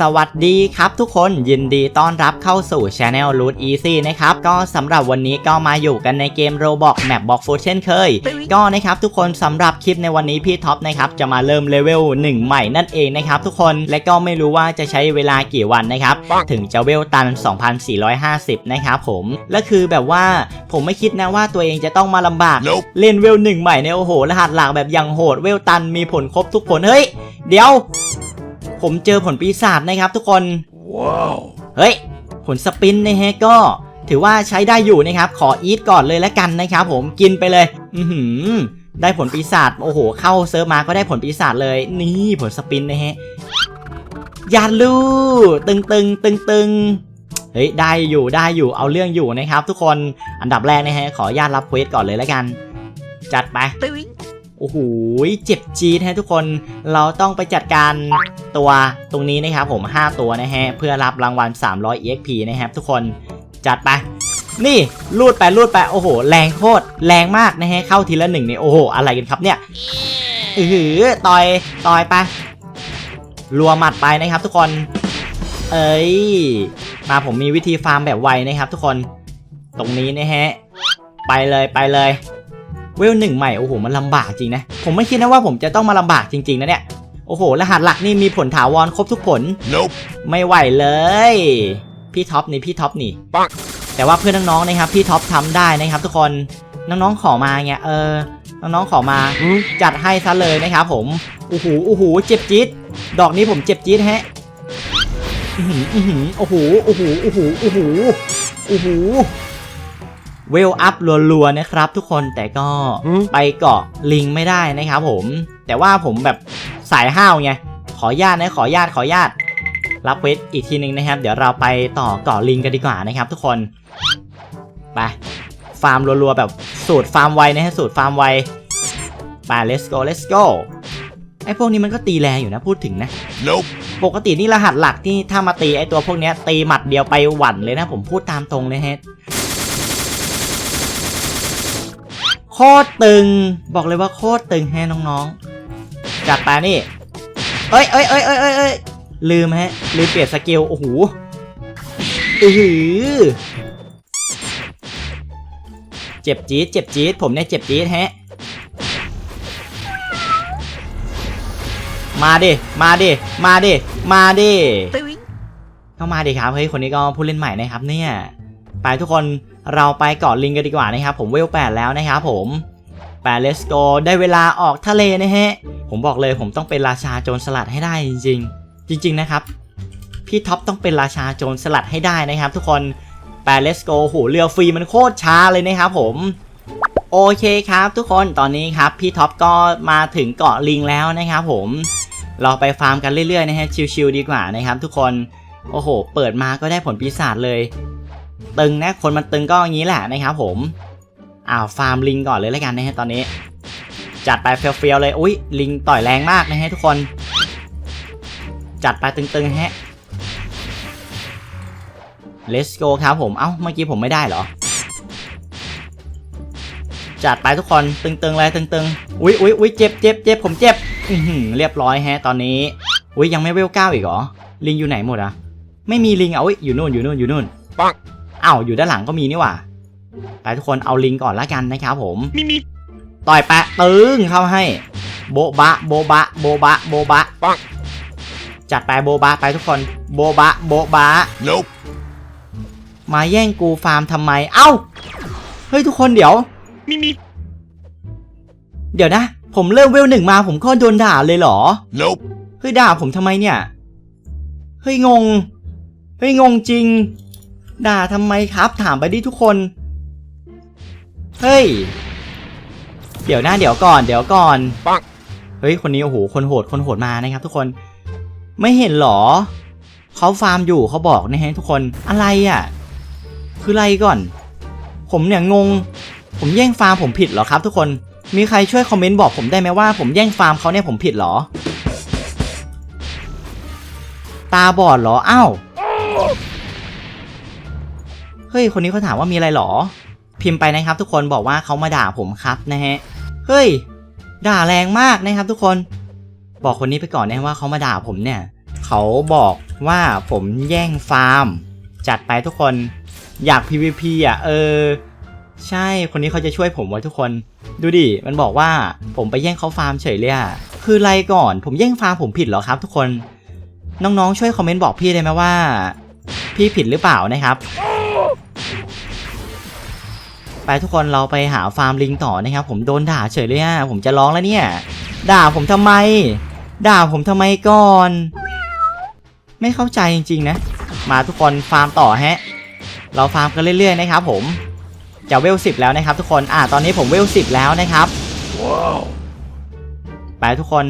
สวัสดีครับทุกคนยินดีต้อนรับเข้าสู่ Channel Root Easy นะครับ ก็สำหรับวันนี้ก็มาอยู่กันในเกม Roblox Map Box Food เช่นเคย ก็นะครับทุกคนสำหรับคลิปในวันนี้พี่ท็อปนะครับจะมาเริ่มเลเวล1 ใหม่นั่นเองนะครับทุกคนและก็ไม่รู้ว่าจะใช้เวลากี่วันนะครับ ถึงจะเวลตัน 2,450 นะครับผม และคือแบบว่าผมไม่คิดนะว่าตัวเองจะต้องมาลำบาก Nope เล่นเวลหนึ่งใหม่เนี่ยโอ้โหรหัสหลักแบบยังโหดเวลตันมีผลครบทุกผลเฮ้ยเดี๋ยว ผมเจอผลปีศาจนะครับทุกคน Wow. เฮ้ย ผลสปินนะฮะก็ ถือว่าใช้ได้อยู่นะครับ ขออีทก่อนเลยแล้วกันนะครับผมกินไปเลย อือหือ ได้ผลปีศาจโอ้โห เข้าเซิร์ฟมาก็ได้ผลปีศาจเลย นี่ผลสปินนะฮะยาลูตึงตึงตึงตึงเฮ้ยได้อยู่ได้อยู่เอาเรื่องอยู่นะครับ ทุกคนอันดับแรกนะฮะขออนุญาตรับเควสก่อนเลยแล้วกัน จัดไป โอ้โหเจ็บจี๊ดฮะทุกคนเราต้องไปจัดการตัวตรงนี้นะครับผม 5 ตัวนะฮะ เพื่อรับรางวัล 300 EXP นะครับทุกคนจัดไป นี่ลูดไปลูดไป โอ้โห แรงโคตรแรงมากนะฮะ เข้าทีละหนึ่งเนี่ยโอ้โห อะไรกันครับเนี่ยอือหือต่อยต่อยไปรัวหมัดไปนะครับ ทุกคน เอ้ยมาผมมีวิธีฟาร์มแบบไวนะครับ ทุกคนตรงนี้นะฮะ ไปเลยไปเลย เวลหนึ่งใหม่โอ้โหมันลำบากจริงนะ ผมไม่คิดนะว่าผมจะต้องมาลำบากจริง ๆนะเนี่ย โอ้โห รหัสหลักนี่มีผลถาวรครบทุกผล Nope. ไม่ไหวเลย พี่ท็อปนี่พี่ท็อปนี่ปังแต่ว่าเพื่อนน้องๆนะครับพี่ท็อปทำได้นะครับ ทุกคนน้องๆขอมาเงี้ยเออน้องๆขอมาจัดให้ซะเลยนะครับผมโอ้โหโอ้โหเจ็บจี๊ดดอกนี้ผมเจ็บจี๊ดแฮะอือหืออือหือโอ้โหโอ้โหโอ้โหโอ้โหโอ้โห เวลอัพรัวๆนะครับทุกคนแต่ก็หืมไปเกาะลิงไม่ได้นะครับผม แต่ว่าผมแบบสายห้าวไงขอญาตนะขอญาตขอญาตรับเควสอีกทีหนึงนะครับ เดี๋ยวเราไปต่อเกาะลิงกันดีกว่านะครับ ทุกคนไปฟาร์มรัวๆแบบสูตรฟาร์มไวนะฮะสูตรฟาร์มไวไป let's go let's go ไอ้พวกนี้มันก็ตีแรงอยู่นะพูดถึงนะ Nope. ปกตินี่รหัสหลักที่ถ้ามาตีไอ้ตัวพวกเนี้ยตีหมัดเดียวไปหวั่นเลยนะผมพูดตามตรงเลยฮะ โคตรตึง บอกเลยว่าโคตรตึงแฮะน้องๆ จัดไปนี่เอ้ยเอ้ยเอ้ยเอ้ยเอ้ยเอ้ยลืมฮะลืมเปลี่ยนสกิลโอ้โหอือหือเจ็บจี๊ดเจ็บจี๊ดผมเนี่ยเจ็บจี๊ดฮะมาดิ มาดิ มาดิ มาดิเข้ามาดิครับ เฮ้ย คนนี้ก็ผู้เล่นใหม่นะครับเนี่ย ไปทุกคน เราไปเกาะลิงกันดีกว่านะครับผมเวลแปดแล้วนะครับผมแปด let's go ได้เวลาออกทะเลนะฮะผมบอกเลยผมต้องเป็นราชาโจรสลัดให้ได้จริง ๆ จริง ๆ นะครับ พี่ท็อปต้องเป็นราชาโจรสลัดให้ได้นะครับ ทุกคนแปด let's go โหเรือฟรีมันโคตรช้าเลยนะครับผมโอเคครับทุกคนตอนนี้ครับพี่ท็อปก็มาถึงเกาะลิงแล้วนะครับผมเราไปฟาร์มกันเรื่อยๆนะฮะชิวๆดีกว่านะครับทุกคนโอ้โห เปิดมาก็ได้ผลปีศาจเลย ตึงนะคนมันตึงก็อย่างนี้แหละนะครับผมอ้าวฟาร์มลิงก่อนเลยแล้วกันนะฮะตอนนี้ จัดไปเฟี้ยวๆเลยอุ้ยลิงต่อยแรงมากนะฮะทุกคน จัดไปตึงๆฮะ let's go ครับผมเอ้าเมื่อกี้ผมไม่ได้เหรอ จัดไปทุกคนตึงๆเลยตึงๆอุ้ยอุ้ยอุ้ยเจ็บเจ็บเจ็บผมเจ็บเรียบร้อยฮะ ตอนนี้อุ้ยยังไม่เวลเก้าอีกเหรอลิงอยู่ไหนหมดอะไม่มีลิงอะอุ้ยอยู่นู่นอยู่นู่นอยู่นู่นปัง อ้าวอยู่ด้านหลังก็มีนี่หว่าไปทุกคนเอาลิงก่อนละกันนะครับผม Me me. ต่อยแปะตึงเข้าให้ โบบะ โบบะ โบบะ โบบะปังจัดไปโบบะไปทุกคนโบบะ โบบะ Nope. มาแย่งกูฟาร์มทำไม เอ้า เฮ้ยทุกคนเดี๋ยว Me me. เดี๋ยวนะ ผมเริ่มเวลหนึ่งมาผมก็โดนด่าเลยเหรอ Nope. เฮ้ยด่าผมทำไมเนี่ย เฮ้ยงง เฮ้ยงงจริง ด่าทำไมครับถามไปดิทุกคน เฮ้ย เดี๋ยวนะเดี๋ยวก่อนเดี๋ยวก่อนปังเฮ้ยคนนี้โอ้โหคนโหดคนโหดมานะครับ ทุกคนไม่เห็นเหรอเขาฟาร์มอยู่เขาบอกนะฮะทุกคนอะไรอะ คืออะไรก่อน ผมเนี่ยงง ผมแย่งฟาร์มผมผิดเหรอครับ ทุกคนมีใครช่วยคอมเมนต์บอกผมได้ไหมว่าผมแย่งฟาร์มเขาเนี่ยผมผิดเหรอ ตาบอดเหรออ้าวเฮ้ยคนนี้เขาถามว่ามีอะไรเหรอ พิมพ์ไปนะครับทุกคนบอกว่าเขามาด่าผมครับนะฮะเฮ้ย ด่าแรงมากนะครับทุกคน บอกคนนี้ไปก่อนนะว่าเขามาด่าผมเนี่ยเขาบอกว่าผมแย่งฟาร์ม จัดไปทุกคนอยาก PVP อะเออ ใช่คนนี้เขาจะช่วยผมไว้ทุกคน ดูดิมันบอกว่าผมไปแย่งเขาฟาร์มเฉยเลยอะคืออะไรก่อน ผมแย่งฟาร์มผมผิดเหรอครับ ทุกคนน้องๆช่วยคอมเมนต์บอกพี่ได้ไหมว่า พี่ผิดหรือเปล่านะครับ ไปทุกคนเราไปหาฟาร์มลิงต่อนะครับผมโดนด่าเฉยเลยอะผมจะร้องแล้วเนี่ย ด่าผมทำไม ด่าผมทำไมก่อน ไม่เข้าใจจริงๆนะ มาทุกคนฟาร์มต่อฮะ เราฟาร์มกันเรื่อยๆนะครับผมจะเวลสิบแล้วนะครับ ทุกคนอ่าตอนนี้ผมเวลสิบแล้วนะครับไปทุกคน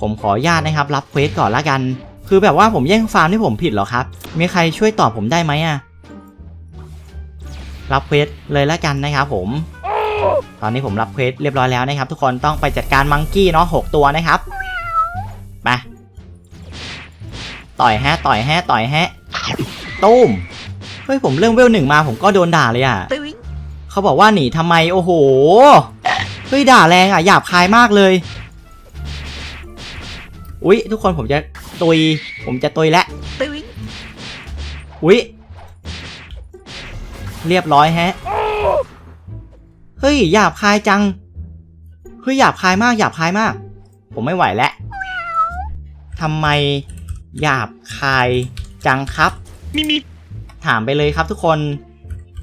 ผมขออนุญาตนะครับ รับเควสก่อนละกัน คือแบบว่าผมแย่งฟาร์มที่ผมผิดเหรอครับ มีใครช่วยตอบผมได้ไหมอะ รับเควสเลยละกันนะครับผม ตอนนี้ผมรับเควสเรียบร้อยแล้วนะครับ ทุกคนต้องไปจัดการมังกี้เนาะหกตัวนะครับไปต่อยแฮะต่อยแฮะต่อยแฮะตุ้มเฮ้ยผมเริ่มเวลหนึ่งมาผมก็โดนด่าเลยอะ Doing. เขาบอกว่าหนีทำไมโอ้โหเฮ้ยด่าแรงอะหยาบคายมากเลย อุ๊ย ทุกคนผมจะตุย ผมจะตุยแล้วอุ๊ย เรียบร้อยแฮะ เฮ้ยหยาบคายจัง เฮ้ยหยาบคายมากหยาบคายมาก ผมไม่ไหวแล้วทำไมหยาบคายจังครับ Mimi. ถามไปเลยครับทุกคน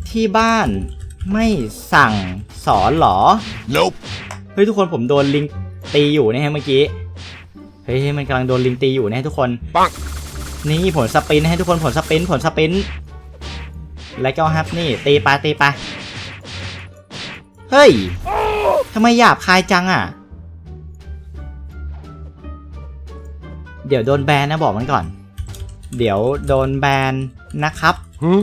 ที่บ้านไม่สั่งสอนเหรอ Nope. เฮ้ยทุกคนผมโดนลิงตีอยู่นะฮะเมื่อกี้ เฮ้ยมันกำลังโดนลิงตีอยู่นะฮะทุกคน ปังนี่ผลสปรินต์ให้ทุกคนผลสปรินต์ผลสปรินต์ แล้วก็ครับนี่ตีไปตีไปเฮ้ยทำไมหยาบคายจังอะ เดี๋ยวโดนแบนนะบอกมันก่อน เดี๋ยวโดนแบนนะครับ Hmm?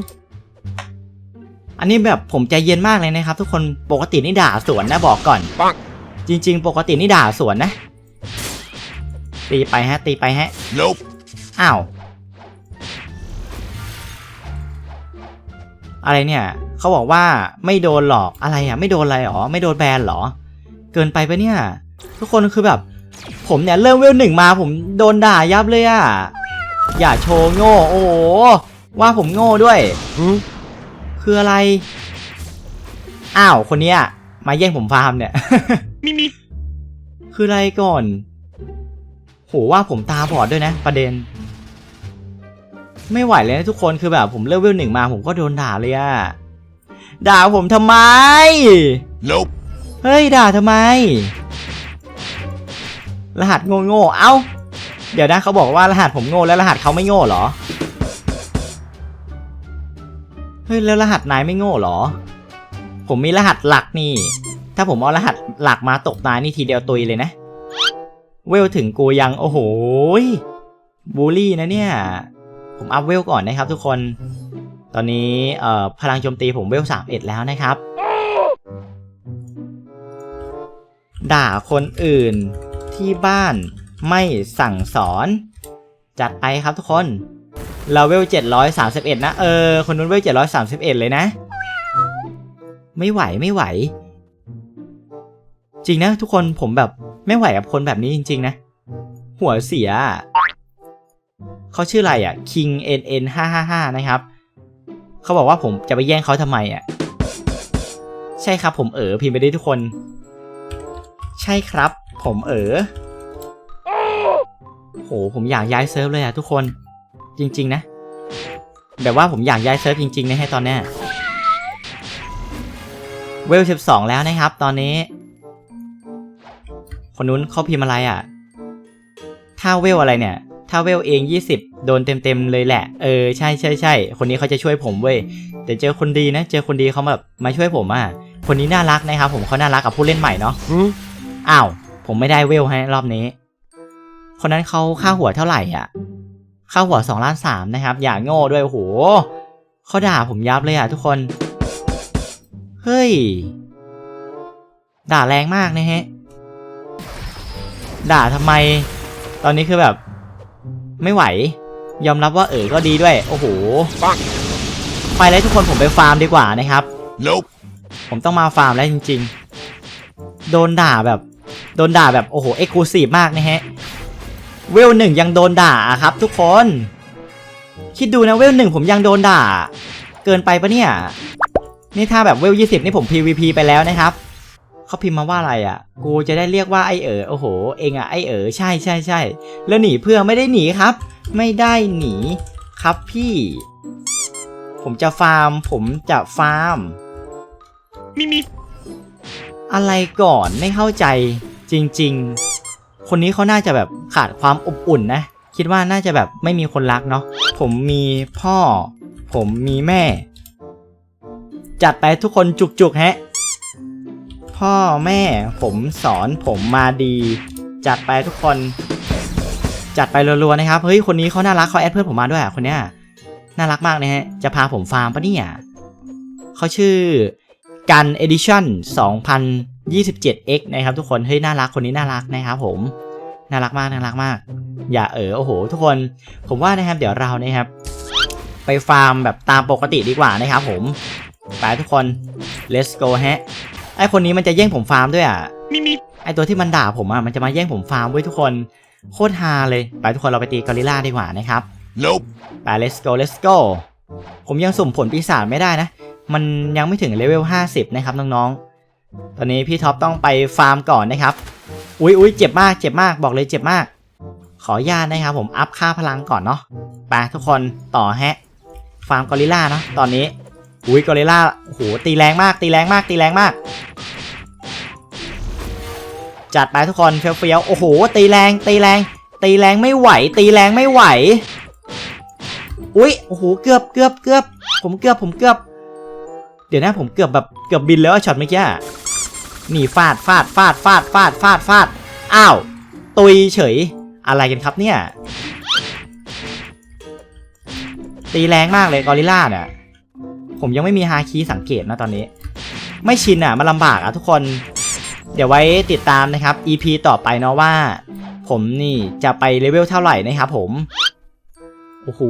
อันนี้แบบผมใจเย็นมากเลยนะครับ ทุกคนปกตินี่ด่าสวนนะบอกก่อนปังจริง ๆ ปกตินี่ด่าสวนนะ ตีไปฮะ ตีไปฮะ Nope. อ้าว อะไรเนี่ยเขาบอกว่าไม่โดนหรอกอะไรอะไม่โดนอะไรหรอไม่โดนแบนหรอ เกินไปปะเนี่ย ทุกคนคือแบบ ผมเนี่ยเริ่มเวลหนึ่งมา ผมโดนด่ายับเลยอะอย่าโชว์โง่ โอ้โหว่าผมโง่ด้วย Hmm? คืออะไร อ้าวคนเนี้ยมาแย่งผมฟาร์มเนี่ย Mimi. คืออะไรก่อน โหว่าผมตาบอดด้วยนะ ประเด็น ไม่ไหวเลยนะทุกคนคือแบบผมเลเวลหนึ่งมาผมก็โดนด่าเลยอะด่าผมทำไม Nope. เฮ้ยด่าทำไม รหัสโง่โง่ๆเอ้า เดี๋ยวนะเขาบอกว่ารหัสผมโง่แล้วรหัสเขาไม่โง่เหรอ เฮ้ยแล้วรหัสนายไม่โง่เหรอ ผมมีรหัสหลักนี่ ถ้าผมเอารหัสหลักมาตกนายนี่ทีเดียวตุยเลยนะ เวลถึงกูยังโอ้โหยบูลลี่นะเนี่ย ผมอัพเวลก่อนนะครับทุกคน ตอนนี้พลังโจมตีผมเวลสามเอ็ดแล้วนะครับ ด่าคนอื่นที่บ้านไม่สั่งสอน จัดไปครับทุกคน เราเวล731นะ เออ คนนู้นเวล731เลยนะ ไม่ไหวไม่ไหว จริงนะทุกคนผมแบบไม่ไหวกับคนแบบนี้จริง ๆ นะ หัวเสีย เขาชื่ออะไรอะ King NN 555นะครับเขาบอกว่าผมจะไปแย่งเขาทำไมอะ ใช่ครับผมเออพิมพ์ไปได้ทุกคน ใช่ครับ ผมเออโหผมอยากย้ายเซิร์ฟเลยอะทุกคน จริง ๆ นะ แบบว่าผมอยากย้ายเซิร์ฟจริงๆนะให้ตอนเนี้ยเวล 12 แล้วนะครับ ตอนนี้ คนนู้นเขาพิมพ์อะไรอะ ถ้าเวลอะไรเนี่ย ถ้าเวลเอง 20 โดนเต็มๆเลยแหละ เออใช่ใช่ใช่คนนี้เขาจะช่วยผมเว้ย แต่เจอคนดีนะ เจอคนดีเขาแบบมาช่วยผมอะ คนนี้น่ารักนะครับผมเขาน่ารักกับผู้เล่นใหม่เนาะ Hmm? อ้าว ผมไม่ได้เวลให้รอบนี้ คนนั้นเขาค่าหัวเท่าไหร่อะ ค่าหัวสองล้านสามนะครับ อย่าโง่ด้วยโอ้โหเขาด่าผมยับเลยอะทุกคน เฮ้ย ด่าแรงมากนะฮะ ด่าทำไม ตอนนี้คือแบบ ไม่ไหว ยอมรับว่าเออก็ดีด้วย โอ้โหปังไปเลยทุกคนผมไปฟาร์มดีกว่านะครับ Nope. ผมต้องมาฟาร์มแล้วจริง ๆ โดนด่าแบบ โดนด่าแบบโอ้โหเอ็กซ์คลูซีฟมากนะฮะ เวลหนึ่งยังโดนด่าอะครับ ทุกคน คิดดูนะเวลหนึ่งผมยังโดนด่า เกินไปปะเนี่ย นี่ถ้าแบบเวลยี่สิบนี่ผม PVP ไปแล้วนะครับ เขาพิมพ์มาว่าอะไรอะ กูจะได้เรียกว่าไอเอ๋อโอ้โห เองอะไอเอ๋อใช่ใช่ใช่แล้วหนีเพื่อไม่ได้หนีครับ ไม่ได้หนีครับพี่ ผมจะฟาร์ม ผมจะฟาร์มมีมีอะไรก่อนไม่เข้าใจจริง ๆ คนนี้เขาน่าจะแบบขาดความอบอุ่นนะ คิดว่าน่าจะแบบไม่มีคนรักเนาะผมมีพ่อ ผมมีแม่ จัดไปทุกคนจุกๆ ฮะ พ่อแม่ผมสอนผมมาดี จัดไปทุกคน จัดไปรัวๆนะครับ เฮ้ย คนนี้เขาน่ารักเขาแอดเพื่อนผมมาด้วยอะคนเนี้ยน่ารักมากนะฮะ จะพาผมฟาร์มปะเนี่ยเขาชื่อกัน Edition 2027X นะครับทุกคน เฮ้ย น่ารักคนนี้น่ารักนะครับผม น่ารักมาก น่ารักมาก อย่าเออโอ้โห ทุกคน ผมว่านะครับ เดี๋ยวเรานะครับ ไปฟาร์มแบบตามปกติดีกว่านะครับผม ไปทุกคน let's go ฮะ ไอคนนี้มันจะแย่งผมฟาร์มด้วยอะมีมีไอตัวที่มันด่าผมอะมันจะมาแย่งผมฟาร์มเว้ยทุกคนโคตรฮาเลยไปทุกคนเราไปตีกอริลลาดีกว่านะครับ Nope ไป let's go let's go ผมยังสุ่มผลปีศาจไม่ได้นะ มันยังไม่ถึงเลเวล50 นะครับน้องๆ ตอนนี้พี่ท็อปต้องไปฟาร์มก่อนนะครับ อุ๊ยอุ๊ยเจ็บมากเจ็บมากบอกเลยเจ็บมาก ขออนุญาตนะครับผมอัพค่าพลังก่อนเนาะไปทุกคนต่อแฮะ ฟาร์มกอริลลาเนาะตอนนี้ อุ๊ยกอริลลาโอ้โหตีแรงมากตีแรงมากตีแรงมาก จัดไปทุกคนเฟี้ยวๆโอ้โห ตีแรงตีแรง ตีแรงไม่ไหว ตีแรงไม่ไหว อุ้ยโอ้โหเกือบเกือบเกือบผมเกือบผมเกือบ เดี๋ยวนะผมเกือบแบบเกือบบินแล้วอะช็อตเมื่อกี้นี่ฟาดฟาดฟาดฟาดฟาดฟาดฟาดอ้าวตุยเฉยอะไรกันครับเนี่ยตีแรงมากเลยกอริล่าเนี่ย ผมยังไม่มีฮาคีสังเกตนะตอนนี้ ไม่ชินอะมันลำบากอะทุกคน เดี๋ยวไว้ติดตามนะครับ EP ต่อไปเนาะว่า ผมนี่จะไปเลเวลเท่าไหร่นะครับผมโอ้โห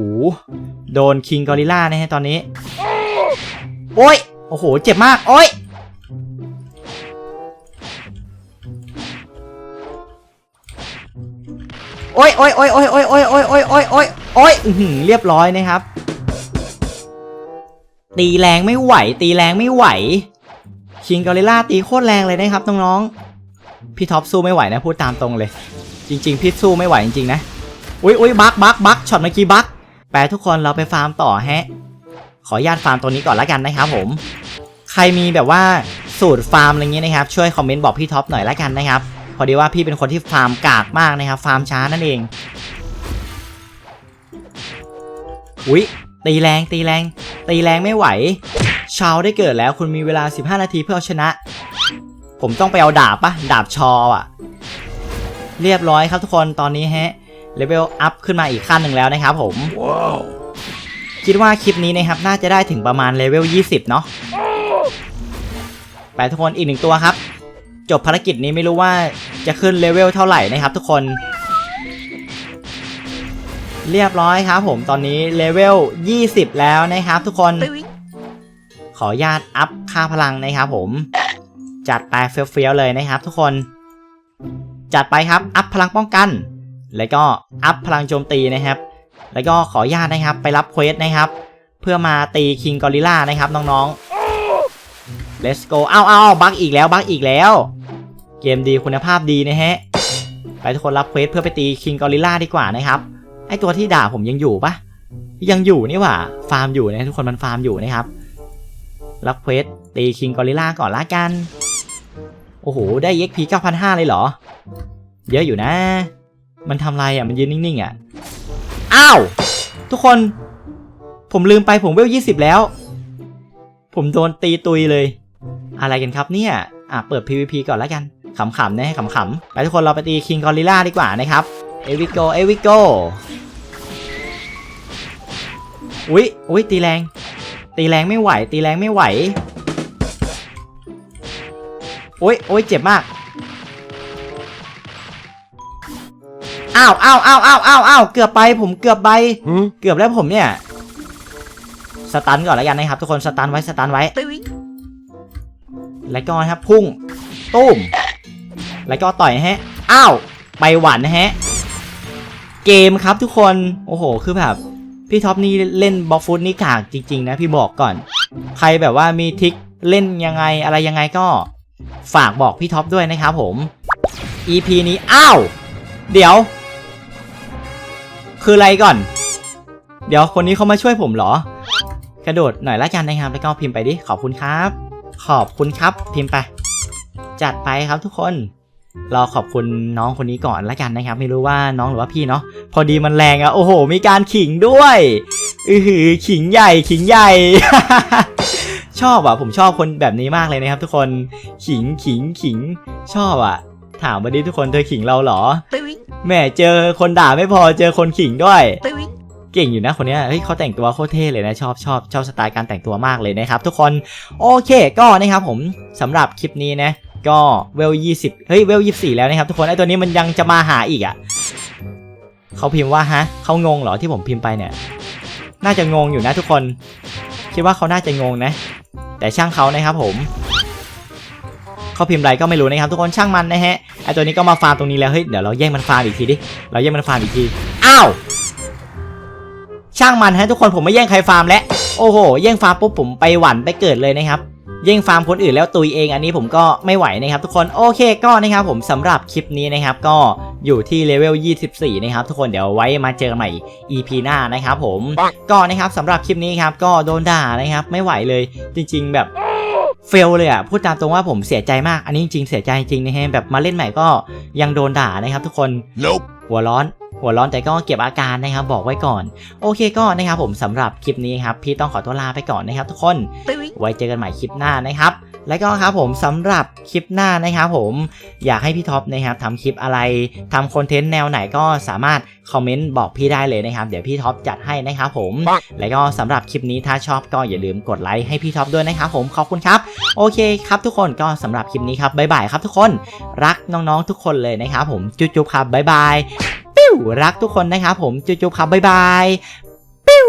โดนคิงกอริลล่านะฮะตอนนี้ โอ้ยโอ้โห เจ็บมาก โอ้ยโอ้ยโอ้ยโอ้ยโอ้ยโอ้ยโอ้ยโอ้ยโอ้ยโอ้ยโอ้ยเรียบร้อยนะครับ ตีแรงไม่ไหว ตีแรงไม่ไหว คิงกอริล่าตีโคตรแรงเลยนะครับน้องๆพี่ท็อปสู้ไม่ไหวนะพูดตามตรงเลย จริง ๆ พี่สู้ไม่ไหวจริงๆนะอุ้ยอุ้ยบักบักบักช็อตเมื่อกี้บักแปลทุกคนเราไปฟาร์มต่อฮะ ขออนุญาตฟาร์มตัวนี้ก่อนละกันนะครับผม ใครมีแบบว่าสูตรฟาร์มอะไรเงี้ยนะครับ ช่วยคอมเมนต์บอกพี่ท็อปหน่อยละกันนะครับ พอดีว่าพี่เป็นคนที่ฟาร์มกากมากนะครับ ฟาร์มช้านั่นเอง อุ้ยตีแรงตีแรง ตีแรงไม่ไหวเช้าได้เกิดแล้วคุณมีเวลา 15 นาทีเพื่อเอาชนะ ผมต้องไปเอาดาบปะดาบชออะ เรียบร้อยครับทุกคนตอนนี้ฮะเลเวลอัพขึ้นมาอีกขั้นหนึ่งแล้วนะครับผม Wow คิดว่าคลิปนี้นะครับน่าจะได้ถึงประมาณเลเวล 20 เนาะไปทุกคนอีกหนึ่งตัวครับ จบภารกิจนี้ไม่รู้ว่าจะขึ้นเลเวลเท่าไหร่นะครับทุกคน เรียบร้อยครับผมตอนนี้เลเวล 20 แล้วนะครับทุกคน ขออนุญาตอัพค่าพลังนะครับผม จัดไปเฟี้ยวๆเลยนะครับทุกคน จัดไปครับอัพพลังป้องกัน แล้วก็อัพพลังโจมตีนะครับ แล้วก็ขออนุญาตนะครับไปรับเควสนะครับ เพื่อมาตีคิงกอริลล่านะครับน้องๆ let's go อ้าวอ้าวบักอีกแล้วบักอีกแล้ว เกมดีคุณภาพดีนะฮะไปทุกคนรับเควสเพื่อไปตีคิงกอริลล่าดีกว่านะครับ ไอตัวที่ด่าผมยังอยู่ปะยังอยู่นี่หว่า ฟาร์มอยู่นะทุกคนมันฟาร์มอยู่นะครับรับเควสตีคิงกอริล่าก่อนละกัน โอ้โห ได้ XP 9,500 เลยเหรอ เยอะอยู่นะ มันทำไรอะ มันยืนนิ่งๆอะ อ้าว ทุกคน ผมลืมไปผมเวลยี่สิบแล้ว ผมโดนตีตุยเลย อะไรกันครับเนี่ย อะ เปิด PVP ก่อนล้วกัน ขำๆนะขำๆ ไปทุกคนเราไปตีคิงกอริล่าดีกว่านะครับ เอวิโกเอวิโกอุ๊ยอุ๊ยตีแรง ตีแรงไม่ไหว ตีแรงไม่ไหวโอ๊ยโอ๊ยเจ็บมากอ้าวอ้าวอ้าวอ้าวอ้าวอ้าวเกือบไปผมเกือบไป Huh? เกือบแล้วผมเนี่ย สตันก่อนแล้วกันนะครับ ทุกคนสตันไว้สตันไว้ แล้วก็นะครับพุ่งตุ้มแล้วก็ต่อยนะฮะ อ้าว ไปหวันนะฮะ เกมครับทุกคน โอ้โห คือแบบ พี่ท็อปนี่เล่นบอฟฟุตนี่กากจริง ๆ นะ พี่บอกก่อน ใครแบบว่ามีทริคเล่นยังไงอะไรยังไงก็ฝากบอกพี่ท็อปด้วยนะครับผม EP นี้ อ้าว เดี๋ยว คืออะไรก่อน เดี๋ยวคนนี้เขามาช่วยผมเหรอ กระโดดหน่อยละกันนะครับแล้วก็พิมพ์ไปดิ ขอบคุณครับ ขอบคุณครับ พิมพ์ไป จัดไปครับทุกคน เราขอบคุณน้องคนนี้ก่อนละกันนะครับ ไม่รู้ว่าน้องหรือว่าพี่เนาะพอดีมันแรงอะโอ้โห มีการขิงด้วยอือหือขิงใหญ่ขิงใหญ่ ชอบอะผมชอบคนแบบนี้มากเลยนะครับ ทุกคนขิงขิงขิงชอบอะถามวันนี้ทุกคนเธอขิงเราเหรอแหม่เจอคนด่าไม่พอเจอคนขิงด้วยเก่งอยู่นะคนเนี้ยเฮ้ยเขาแต่งตัวโคตรเท่เลยนะชอบชอบชอบสไตล์การแต่งตัวมากเลยนะครับ ทุกคนโอเคก็นะครับผมสำหรับคลิปนี้นะ ก็เวล20เฮ้ยเวล24แล้วนะครับทุกคนไอตัวนี้มันยังจะมาหาอีกอะเขาพิมพ์ว่าฮะเขางงเหรอที่ผมพิมพ์ไปเนี่ย น่าจะงงอยู่นะทุกคน คิดว่าเขาน่าจะงงนะ แต่ช่างเขานะครับผมเขาพิมพ์อะไรก็ไม่รู้นะครับทุกคนช่างมันนะฮะไอตัวนี้ก็มาฟาร์มตรงนี้แล้วเฮ้ยเดี๋ยวเราแย่งมันฟาร์มอีกทีดิเราแย่งมันฟาร์มอีกทีอ้าวช่างมันฮะทุกคนผมไม่แย่งใครฟาร์มแล้วโอ้โหแย่งฟาร์มปุ๊บผมไปหวันไปเกิดเลยนะครับ ย่งฟาร์มคนอื่นแล้วตุยเองอันนี้ผมก็ไม่ไหวนะครับทุกคนโอเคก็นะครับผมสำหรับคลิปนี้นะครับก็อยู่ที่เลเวล 24 นะครับทุกคนเดี๋ยวไว้มาเจอกันใหม่ EP หน้านะครับผมก็นะครับสำหรับคลิปนี้ครับก็โดนด่านะครับไม่ไหวเลยจริง ๆ แบบ เฟลเลยอะพูดตามตรงว่าผมเสียใจมาก อันนี้จริงๆเสียใจจริงนะฮะแบบมาเล่นใหม่ก็ยังโดนด่านะครับทุกคน Nope หัวร้อนหัวร้อนแต่ก็เก็บอาการนะครับบอกไว้ก่อน โอเคก็นะครับผมสำหรับคลิปนี้ครับพี่ต้องขอตัวลาไปก่อนนะครับทุกคนไว้เจอกันใหม่คลิปหน้านะครับ แล้วก็ครับผมสำหรับคลิปหน้านะครับผมอยากให้พี่ท็อปนะครับทำคลิปอะไรทำคอนเทนต์แนวไหนก็สามารถคอมเมนต์บอกพี่ได้เลยนะครับ เดี๋ยวพี่ท็อปจัดให้นะครับผม แล้วก็สำหรับคลิปนี้ถ้าชอบก็อย่าลืมกดไลค์ให้พี่ท็อปด้วยนะครับผมขอบคุณครับ โอเคครับทุกคนก็สำหรับคลิปนี้ครับบ๊ายบายครับทุกคนรักน้องๆทุกคนเลยนะครับผมจุ๊บๆครับบ๊ายบายปิ้วรักทุกคนนะครับผมจุ๊บๆครับบ๊ายบายปิ้ว